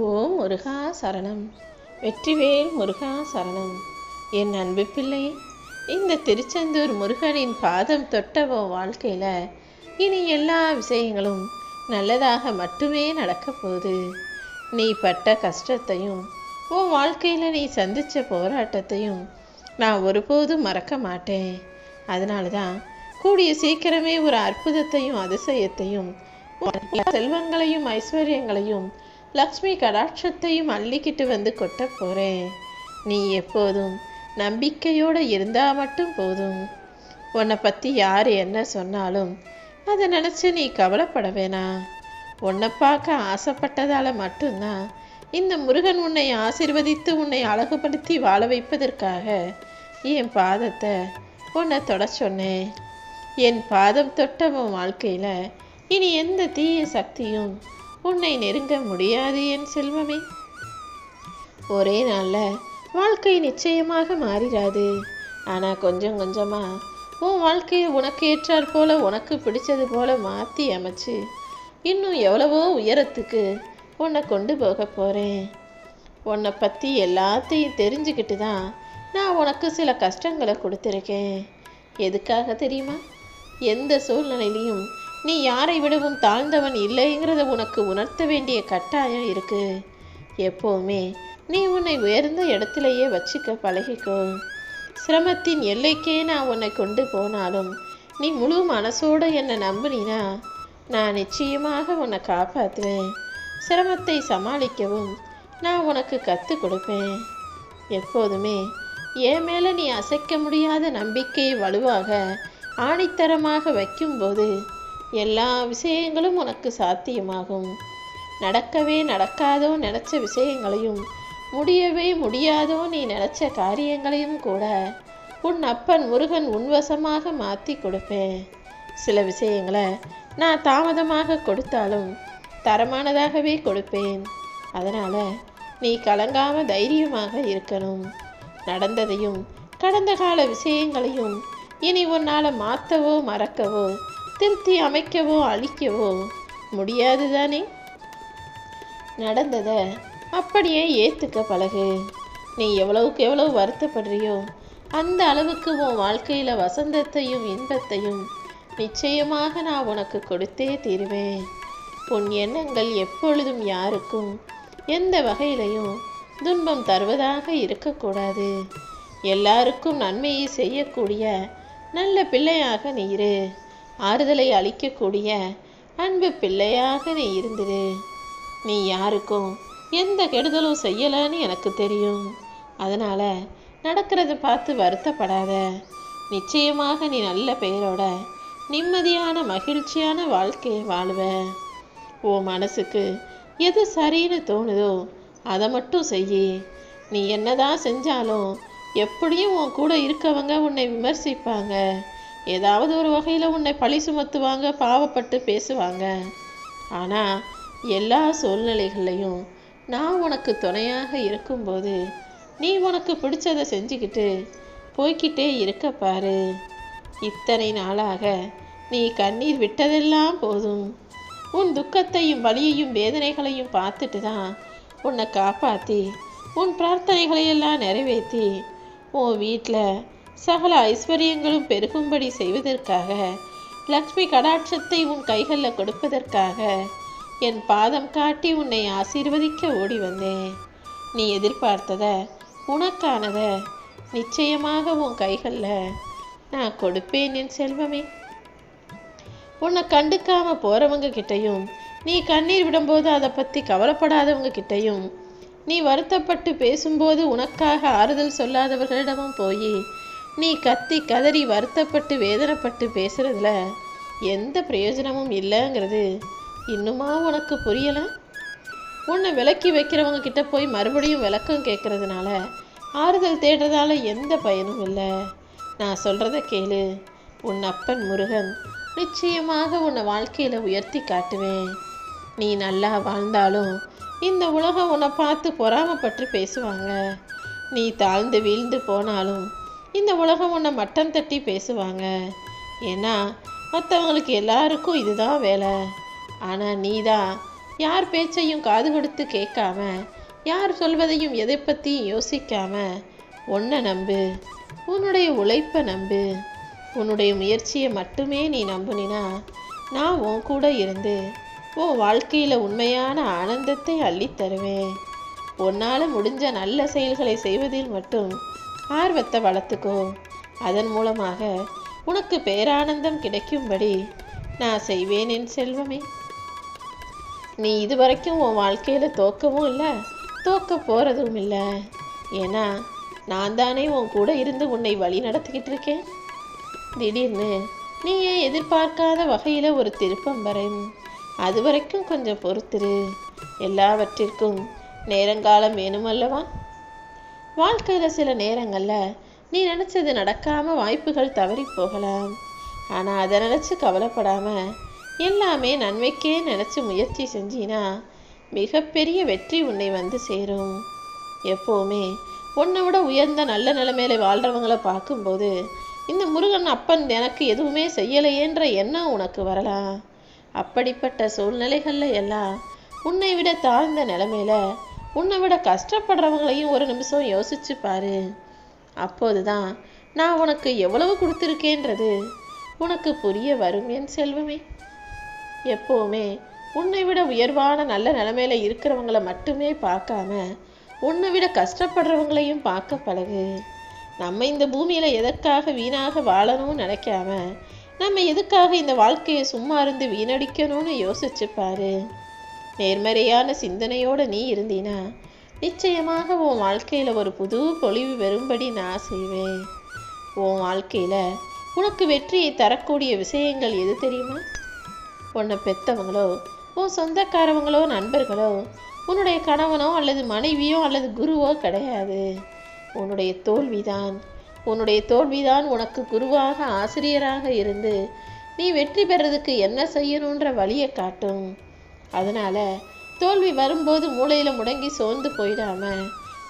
ஓம் முருகா சரணம். வெற்றிவேல் முருகா சரணம். என் அன்பு பிள்ளை இந்த திருச்செந்தூர் முருகனின் பாதம் தொட்ட வாழ்க்கையில் இனி எல்லா விஷயங்களும் நல்லதாக மட்டுமே நடக்க போகுது. நீ பட்ட கஷ்டத்தையும் உன் வாழ்க்கையில் நீ சந்தித்த போராட்டத்தையும் நான் ஒருபோதும் மறக்க மாட்டேன். அதனால தான் கூடிய சீக்கிரமே ஒரு அற்புதத்தையும் அதிசயத்தையும் செல்வங்களையும் ஐஸ்வர்யங்களையும் லக்ஷ்மி கடாட்சத்தையும் அள்ளிக்கிட்டு வந்து கொட்ட போகிறேன் நீ எப்போதும் நம்பிக்கையோடு இருந்தால் மட்டும் போதும். உன்னை பற்றி யார் என்ன சொன்னாலும் அதை நினச்சி நீ கவலைப்பட வேணாம் உன்னை பார்க்க ஆசைப்பட்டதால் மட்டும்தான் இந்த முருகன் உன்னை ஆசிர்வதித்து உன்னை அழகுபடுத்தி வாழ வைப்பதற்காக என் பாதத்தை உன்னை தொட சொன்னேன். என் பாதம் தொட்ட உன் வாழ்க்கையில் இனி எந்த தீய சக்தியும் உன்னை நெருங்க முடியாது என் செல்வமே. ஒரே நாளில் வாழ்க்கை நிச்சயமாக மாறிடாது ஆனால் கொஞ்சம் கொஞ்சமாக உன் வாழ்க்கையை உனக்கு ஏற்றாற் போல உனக்கு பிடிச்சது போல மாற்றி அமைச்சு இன்னும் எவ்வளவோ உயரத்துக்கு உன்னை கொண்டு போக போகிறேன் உன்னை பற்றி எல்லாத்தையும் தெரிஞ்சுக்கிட்டு தான் நான் உனக்கு சில கஷ்டங்களை கொடுத்துருக்கேன். எதுக்காக தெரியுமா? எந்த சூழ்நிலையிலையும் நீ யாரை விடவும் தாழ்ந்தவன் இல்லைங்கிறத உனக்கு உணர்த்த வேண்டிய கட்டாயம் இருக்கு. எப்போவுமே நீ உன்னை உயர்ந்த இடத்துலையே வச்சுக்க பழகிக்கோ. சிரமத்தின் எல்லைக்கே நான் உன்னை கொண்டு போனாலும் நீ முழு மனசோடு என்னை நம்பினா நான் நிச்சயமாக உன்னை காப்பாற்றுவேன் சிரமத்தை சமாளிக்கவும் நான் உனக்கு கற்றுக் கொடுப்பேன். எப்போதுமே என் மேலே நீ அசைக்க முடியாத நம்பிக்கையை வலுவாக ஆணித்தரமாக வைக்கும்போது எல்லா விஷயங்களும் உனக்கு சாத்தியமாகும். நடக்கவே நடக்காதோ நினச்ச விஷயங்களையும் முடியவே முடியாதோ நீ நினச்ச காரியங்களையும் கூட உன் அப்பன் முருகன் உன்வசமாக மாற்றி கொடுப்பேன். சில விஷயங்களை நான் தாமதமாக கொடுத்தாலும் தரமானதாகவே கொடுப்பேன். அதனால் நீ கலங்காம தைரியமாக இருக்கணும். நடந்ததையும் கடந்த கால விஷயங்களையும் இனி உன்னால் மாற்றவோ மறக்கவோ திருத்தி அமைக்கவோ அழிக்கவோ முடியாது தானே நடந்ததை அப்படியே ஏற்றுக்க பழகு. நீ எவ்வளவுக்கு எவ்வளவு வருத்தப்படுறியோ அந்த அளவுக்கு உன் வாழ்க்கையில் வசந்தத்தையும் இன்பத்தையும் நிச்சயமாக நான் உனக்கு கொடுத்தே தீருவேன். உன் எண்ணங்கள் எப்பொழுதும் யாருக்கும் எந்த வகையிலையும் துன்பம் தருவதாக இருக்கக்கூடாது. எல்லாருக்கும் நன்மையை செய்யக்கூடிய நல்ல பிள்ளையாக நீ இரு. ஆறுதலை அளிக்கக்கூடிய அன்பு பிள்ளையாக நீ இருந்துரு நீ யாருக்கும் எந்த கெடுதலும் செய்யலைன்னு எனக்கு தெரியும். அதனால் நடக்கிறத பார்த்து வருத்தப்படாத. நிச்சயமாக நீ நல்ல பெயரோட நிம்மதியான மகிழ்ச்சியான வாழ்க்கையை வாழுவ. உன் மனசுக்கு எது சரின்னு தோணுதோ அதை மட்டும் செய் நீ என்னதான் செஞ்சாலும் எப்படியும் உன் கூட இருக்கவங்க உன்னை விமர்சிப்பாங்க. ஏதாவது ஒரு வகையில் உன்னை பழி சுமத்துவாங்க பாவப்பட்டு பேசுவாங்க. ஆனால் எல்லா சூழ்நிலைகள்லையும் நான் உனக்கு துணையாக இருக்கும்போது நீ உனக்கு பிடிச்சதை செஞ்சுக்கிட்டு போய்கிட்டே இருக்க பாரு. இத்தனை நாளாக நீ கண்ணீர் விட்டதெல்லாம் போதும். உன் துக்கத்தையும் வலியையும் வேதனைகளையும் பார்த்துட்டு தான் உன்னை காப்பாற்றி உன் பிரார்த்தனைகளையெல்லாம் நிறைவேற்றி உன் வீட்டில் சகல ஐஸ்வர்யங்களும் பெருகும்படி செய்வதற்காக லக்ஷ்மி கடாட்சத்தை உன் கைகளில் கொடுப்பதற்காக என் பாதம் காட்டி உன்னை ஆசீர்வதிக்க ஓடி வந்தேன். நீ எதிர்பார்த்தத உனக்கானத நிச்சயமாக உன் கைகளில் நான் கொடுப்பேன் என் செல்வமே. உன்னை கண்டுக்காம போகிறவங்க கிட்டையும் நீ கண்ணீர் விடும்போது அதை பற்றி கவலைப்படாதவங்க கிட்டையும் நீ வருத்தப்பட்டு பேசும்போது உனக்காக ஆறுதல் சொல்லாதவர்களிடமும் போய் நீ கத்தி கதறி வருத்தப்பட்டு வேதனைப்பட்டு பேசுறதுல எந்த பிரயோஜனமும் இல்லைங்கிறது இன்னுமா உனக்கு புரியலை? உன்னை விலக்கி வைக்கிறவங்க கிட்ட போய் மறுபடியும் விளக்கம் கேட்கறதுனால ஆறுதல் தேடுறதால எந்த பயனும் இல்லை. நான் சொல்கிறத கேளு. உன் அப்பன் முருகன் நிச்சயமாக உன்னை வாழ்க்கையில் உயர்த்தி காட்டுவேன். நீ நல்லா வாழ்ந்தாலும் இந்த உலகம் உன்னை பார்த்து பொறாமப்பட்டு பேசுவாங்க. நீ தாழ்ந்து வீழ்ந்து போனாலும் இந்த உலகம் உன்னை மட்டம் தட்டி பேசுவாங்க. ஏன்னா மற்றவங்களுக்கு எல்லாருக்கும் இதுதான் வேலை. ஆனால் நீ தான் யார் பேச்சையும் காது கொடுத்து கேட்காம யார் சொல்வதையும் எதை பற்றியும் யோசிக்காம உன்னை நம்பு. உன்னுடைய உழைப்பை நம்பு. உன்னுடைய முயற்சியை மட்டுமே நீ நம்புனினா நான் உன் கூட இருந்து உன் வாழ்க்கையில் உண்மையான ஆனந்தத்தை அள்ளித்தருவேன் உன்னால் முடிஞ்ச நல்ல செயல்களை செய்வதில் மட்டும் ஆர்வத்தை வளர்த்துக்கோ. அதன் மூலமாக உனக்கு பேரானந்தம் கிடைக்கும்படி நான் செய்வேன் என் செல்வமே. நீ இதுவரைக்கும் உன் வாழ்க்கையில் தோக்கவும் இல்லை தோக்க போகிறதும் இல்லை. ஏன்னா நான் தானே உன் கூட இருந்து உன்னை வழி நடத்திக்கிட்டு இருக்கேன். திடீர்னு நீ ஏன் எதிர்பார்க்காத வகையில் ஒரு திருப்பம் வரும் அது வரைக்கும் கொஞ்சம் பொறுத்துரு. எல்லாவற்றிற்கும் நேரங்காலம் வேணுமல்லவா? வாழ்க்கையில் சில நேரங்களில் நீ நினச்சது நடக்காமல் வாய்ப்புகள் தவறி போகலாம். ஆனால் அதை நினச்சி கவலைப்படாமல் எல்லாமே நன்மைக்கே நினச்சி முயற்சி செஞ்சினா மிகப்பெரிய வெற்றி உன்னை வந்து சேரும். எப்போவுமே உன்னை விட உயர்ந்த நல்ல நிலைமையில வாழ்கிறவங்கள பார்க்கும்போது இந்த முருகன் அப்பன் எனக்கு எதுவுமே செய்யலையேன்ற எண்ணம் உனக்கு வரலாம். அப்படிப்பட்ட சூழ்நிலைகளில் எல்லாம் உன்னை விட தாழ்ந்த நிலைமையில உன்னை விட கஷ்டப்படுறவங்களையும் ஒரு நிமிஷம் யோசிச்சு பாரு. அப்போதுதான் நான் உனக்கு எவ்வளவு கொடுத்துருக்கேன்றது உனக்கு புரிய வரும் என் செல்வமே. எப்போவுமே உன்னை விட உயர்வான நல்ல நிலைமையில இருக்கிறவங்கள மட்டுமே பார்க்காம உன்னை விட கஷ்டப்படுறவங்களையும் பார்க்க பழகு. நம்ம இந்த பூமியில எதற்காக வீணாக வாழணும்னு நினைக்காம நம்ம எதுக்காக இந்த வாழ்க்கையை சும்மா இருந்து வீணடிக்கணும்னு யோசிச்சு பாரு. நேர்மறையான சிந்தனையோடு நீ இருந்தீனா நிச்சயமாக உன் வாழ்க்கையில் ஒரு புது பொழிவு வரும்படி நான் செய்வேன் உன் வாழ்க்கையில் உனக்கு வெற்றியை தரக்கூடிய விஷயங்கள் எது தெரியுமா? உன்னை பெத்தவங்களோ உன் சொந்தக்காரவங்களோ நண்பர்களோ உன்னுடைய கணவனோ அல்லது மனைவியோ அல்லது குருவோ கிடையாது. உன்னுடைய தோல்விதான் உன்னுடைய தோல்விதான் உனக்கு குருவாக ஆசிரியராக இருந்து நீ வெற்றி பெறதுக்கு என்ன செய்யணுன்ற வழியை காட்டும். அதனால் தோல்வி வரும்போது மூளையில் முடங்கி சோர்ந்து போயிடாம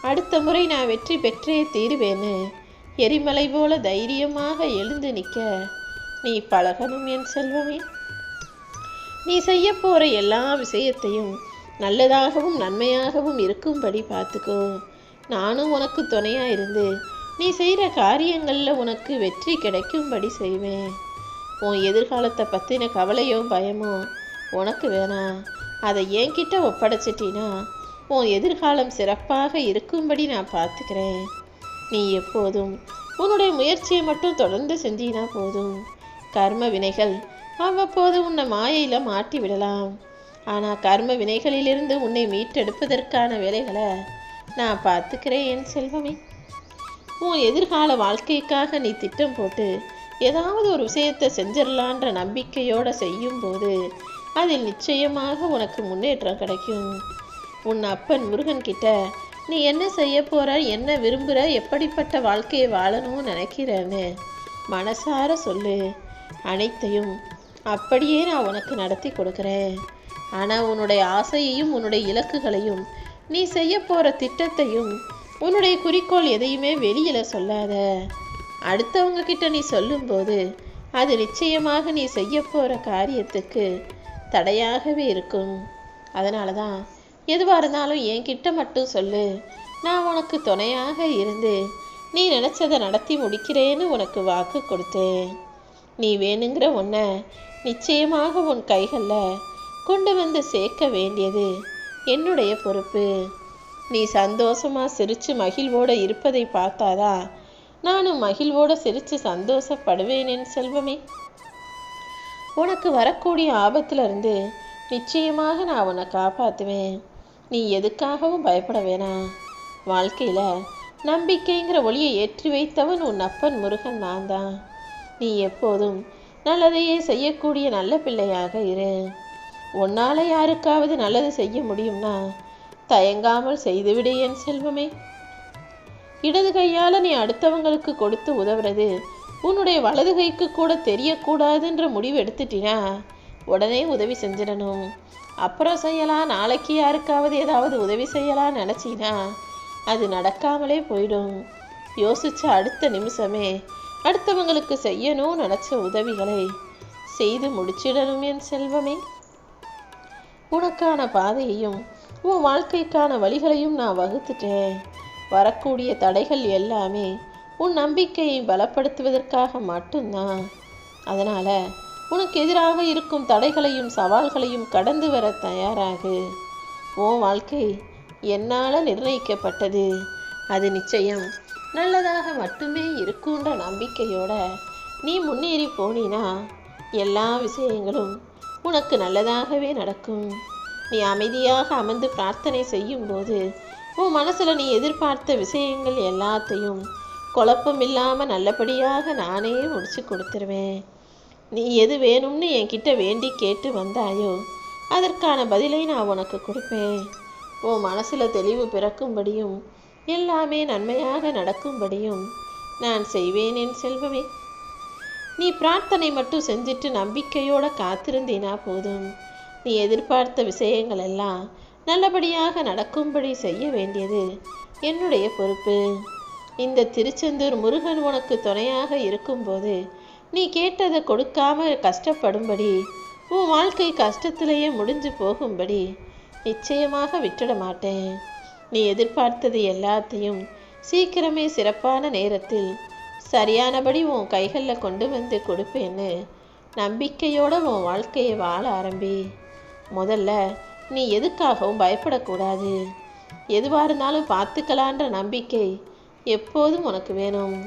அடுத்த முறை நான் வெற்றி பெற்றே தீருவேன்னு எரிமலை போல தைரியமாக எழுந்து நிற்க நீ பழகணும் என் செல்வமே. நீ செய்ய போகிற எல்லா விஷயத்தையும் நல்லதாகவும் நன்மையாகவும் இருக்கும்படி பார்த்துக்கோ. நானும் உனக்கு துணையாக இருந்து நீ செய்கிற காரியங்களில் உனக்கு வெற்றி கிடைக்கும்படி செய்வேன். உன் எதிர்காலத்தை பற்றின கவலையோ பயமோ உனக்கு வேணாம் அதை என்கிட்ட ஒப்படைச்சிட்டினா உன் எதிர்காலம் சிறப்பாக இருக்கும்படி நான் பார்த்துக்கிறேன். நீ எப்போதும் உன்னுடைய முயற்சியை மட்டும் தொடர்ந்து செஞ்சினா போதும். கர்ம வினைகள் அவ்வப்போது உன்னை மாயையில் மாட்டி விடலாம். ஆனால் கர்ம வினைகளிலிருந்து உன்னை மீட்டெடுப்பதற்கான வேலைகளை நான் பார்த்துக்கிறேன் என் செல்வமே. உன் எதிர்கால வாழ்க்கைக்காக நீ திட்டம் போட்டு ஏதாவது ஒரு விஷயத்தை செஞ்சிடலான்ற நம்பிக்கையோடு செய்யும்போது அதில் நிச்சயமாக உனக்கு முன்னேற்றம் கிடைக்கும். உன் அப்பன் முருகன் கிட்ட நீ என்ன செய்ய போற? என்ன விரும்புகிற எப்படிப்பட்ட வாழ்க்கையை வாழணும்னு நினைக்கிறேன்னு மனசார சொல்லு. அனைத்தையும் அப்படியே நான் உனக்கு நடத்தி கொடுக்குறேன். ஆனால் உன்னுடைய ஆசையையும் உன்னுடைய இலக்குகளையும் நீ செய்ய போகிற திட்டத்தையும் உன்னுடைய குறிக்கோள் எதையுமே வெளியில் சொல்லாத. அடுத்தவங்க கிட்ட நீ சொல்லும்போது அது நிச்சயமாக நீ செய்ய போகிற காரியத்துக்கு தடையாகவே இருக்கும். அதனால தான் எதுவாக இருந்தாலும் என்கிட்ட மட்டும் சொல்லு. நான் உனக்கு துணையாக இருந்து நீ நினச்சதை நடத்தி முடிக்கிறேன்னு உனக்கு வாக்கு கொடுத்தேன். நீ வேணுங்கிற உன்னை நிச்சயமாக உன் கைகளில் கொண்டு வந்து சேர்க்க வேண்டியது என்னுடைய பொறுப்பு. நீ சந்தோஷமாக சிரித்து மகிழ்வோடு இருப்பதை பார்த்தாதான் நானும் மகிழ்வோடு சிரித்து சந்தோஷப்படுவேன் என் செல்வமே. உனக்கு வரக்கூடிய ஆபத்திலிருந்து நிச்சயமாக நான் உன்னை காப்பாற்றுவேன் நீ எதுக்காகவும் பயப்பட வேணாம் வாழ்க்கையில் நம்பிக்கைங்கிற ஒளியை ஏற்றி வைத்தவன் உன் அப்பன் முருகன் நான் தான். நீ எப்போதும் நல்லதையே செய்யக்கூடிய நல்ல பிள்ளையாக இரு. உன்னால யாருக்காவது நல்லது செய்ய முடியும்னா தயங்காமல் செய்துவிடு என் செல்வமே. இடது கையால் நீ அடுத்தவங்களுக்கு கொடுத்து உதவுறது உன்னுடைய வலது கைக்கு கூட தெரியக்கூடாதுன்ற முடிவு எடுத்துட்டினா உடனே உதவி செஞ்சிடணும். அப்புறம் செய்யலாம் நாளைக்கு யாருக்காவது ஏதாவது உதவி செய்யலாம் நினச்சினா அது நடக்காமலே போயிடும். யோசிச்ச அடுத்த நிமிஷமே அடுத்தவங்களுக்கு செய்யணும் நினச்ச உதவிகளை செய்து முடிச்சிடணும் என் செல்வமே. உனக்கான பாதையையும் உன் வாழ்க்கைக்கான வழிகளையும் நான் வகுத்துட்டேன். வரக்கூடிய தடைகள் எல்லாமே உன் நம்பிக்கையை பலப்படுத்துவதற்காக மட்டும்தான். அதனால் உனக்கு எதிராக இருக்கும் தடைகளையும் சவால்களையும் கடந்து வர தயாராகு. உன் வாழ்க்கை என்னால் நிர்ணயிக்கப்பட்டது. அது நிச்சயம் நல்லதாக மட்டுமே இருக்குன்ற நம்பிக்கையோட நீ முன்னேறி போனினா எல்லா விஷயங்களும் உனக்கு நல்லதாகவே நடக்கும். நீ அமைதியாக அமர்ந்து பிரார்த்தனை செய்யும்போது உன் மனசில் நீ எதிர்பார்த்த விஷயங்கள் எல்லாத்தையும் குழப்பம் இல்லாமல் நல்லபடியாக நானே முடிச்சு கொடுத்துருவேன். நீ எது வேணும்னு என்கிட்ட வேண்டி கேட்டு வந்தாயோ அதற்கான பதிலை நான் உனக்கு கொடுப்பேன். உன் மனசில் தெளிவு பிறக்கும்படியும் எல்லாமே நன்மையாக நடக்கும்படியும் நான் செய்வேன் என் செல்வமே. நீ பிரார்த்தனை மட்டும் செஞ்சுட்டு நம்பிக்கையோட காத்திருந்தீனா போதும். நீ எதிர்பார்த்த விஷயங்கள் எல்லாம் நல்லபடியாக நடக்கும்படி செய்ய வேண்டியது என்னுடைய பொறுப்பு. இந்த திருச்செந்தூர் முருகன் உனக்கு துணையாக இருக்கும்போது நீ கேட்டதை கொடுக்காம கஷ்டப்படும்படி உன் வாழ்க்கை கஷ்டத்திலேயே முடிஞ்சு போகும்படி நிச்சயமாக விட்டுட மாட்டேன். நீ எதிர்பார்த்தது எல்லாத்தையும் சீக்கிரமே சிறப்பான நேரத்தில் சரியானபடி உன் கைகளில் கொண்டு வந்து கொடுப்பேன்னு நம்பிக்கையோட உன் வாழ்க்கையை வாழ ஆரம்பி. முதல்ல நீ எதுக்காகவும் பயப்படக்கூடாது. எதுவாக இருந்தாலும் பார்த்துக்கலான்ற நம்பிக்கை எப்போதும் உனக்கு வேணும்.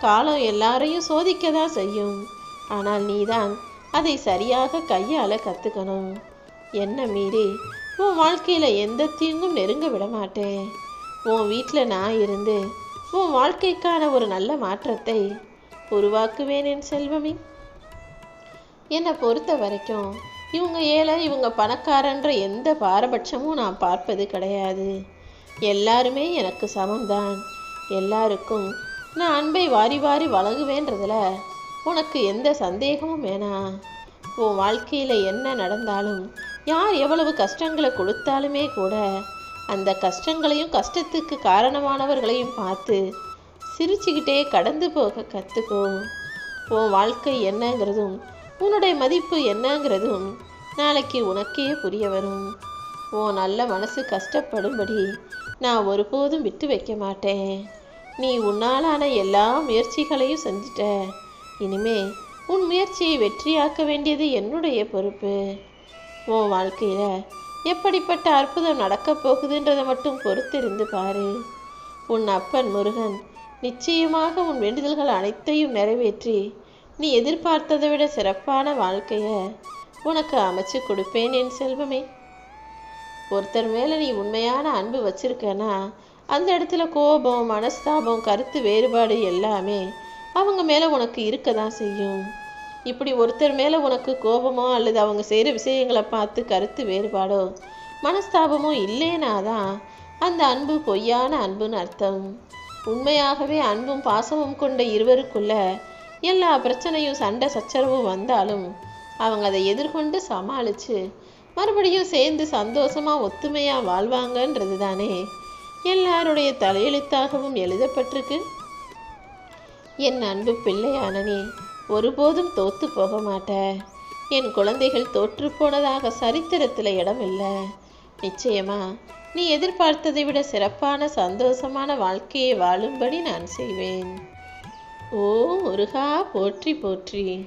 காலம் எல்லாரையும் சோதிக்க தான் செய்யும். ஆனால் நீதான் அதை சரியாக கையாள கற்றுக்கணும் என்ன மீறி உன் வாழ்க்கையில் எந்த தீங்கும் நெருங்க விட மாட்டேன் உன் வீட்டில் நான் இருந்து உன் வாழ்க்கைக்கான ஒரு நல்ல மாற்றத்தை உருவாக்குவேன் என் என்னை பொறுத்த வரைக்கும் இவங்க ஏழை இவங்க பணக்காரன்ற எந்த பாரபட்சமும் நான் பார்ப்பது கிடையாது. எல்லாருமே எனக்கு சமம்தான். எல்லாருக்கும் நான் அன்பை வாரி வாரி வழங்குவேன்றதில் உனக்கு எந்த சந்தேகமும் வேணாம் உன் வாழ்க்கையில் என்ன நடந்தாலும் யார் எவ்வளவு கஷ்டங்களை கொடுத்தாலுமே கூட அந்த கஷ்டங்களையும் கஷ்டத்துக்கு காரணமானவர்களையும் பார்த்து சிரிச்சுக்கிட்டே கடந்து போக கற்றுக்கோ உன் வாழ்க்கை என்னங்கிறதும் உன்னுடைய மதிப்பு என்னங்கிறதும் நாளைக்கு உனக்கே புரிய வரும். உன் நல்ல மனசு கஷ்டப்படும்படி நான் ஒருபோதும் விட்டு வைக்க மாட்டேன். நீ உன்னாலான எல்லா முயற்சிகளையும் செஞ்சிட்ட. இனிமே உன் முயற்சியை வெற்றியாக்க வேண்டியது என்னுடைய பொறுப்பு. உன் வாழ்க்கையில் எப்படிப்பட்ட அற்புதம் நடக்கப் போகுதுன்றதை மட்டும் பொறுத்திருந்து பாரு. உன் அப்பன் முருகன் நிச்சயமாக உன் வேண்டுதல்கள் அனைத்தையும் நிறைவேற்றி நீ எதிர்பார்த்ததை விட சிறப்பான வாழ்க்கையை உனக்கு அமைச்சு கொடுப்பேன் என் செல்வமே. ஒருத்தர் மேலே நீ உண்மையான அன்பு வச்சிருக்கனா அந்த இடத்துல கோபம் மனஸ்தாபம் கருத்து வேறுபாடு எல்லாமே அவங்க மேலே உனக்கு இருக்க தான் செய்யும். இப்படி ஒருத்தர் மேலே உனக்கு கோபமோ அல்லது அவங்க செய்கிற விஷயங்களை பார்த்து கருத்து வேறுபாடோ மனஸ்தாபமோ இல்லைனா தான் அந்த அன்பு பொய்யான அன்புன்னு அர்த்தம். உண்மையாகவே அன்பும் பாசமும் கொண்ட இருவருக்குள்ள எல்லா பிரச்சனையும் சண்டை சச்சரவும் வந்தாலும் அவங்க அதை எதிர்கொண்டு சமாளித்து மறுபடியும் சேர்ந்து சந்தோஷமாக ஒத்துமையாக வாழ்வாங்கன்றது தானே எல்லாருடைய தலையெழுத்தாகவும் எழுதப்பட்டிருக்கு. என் அன்பு பிள்ளையானனே ஒருபோதும் தோத்து போக மாட்ட. என் குழந்தைகள் தோற்று போனதாக சரித்திரத்தில் இடம் இல்லை. நிச்சயமா நீ எதிர்பார்த்ததை விட சிறப்பான சந்தோஷமான வாழ்க்கையை வாழும்படி நான் செய்வேன். ஓ முருகா போற்றி போற்றி.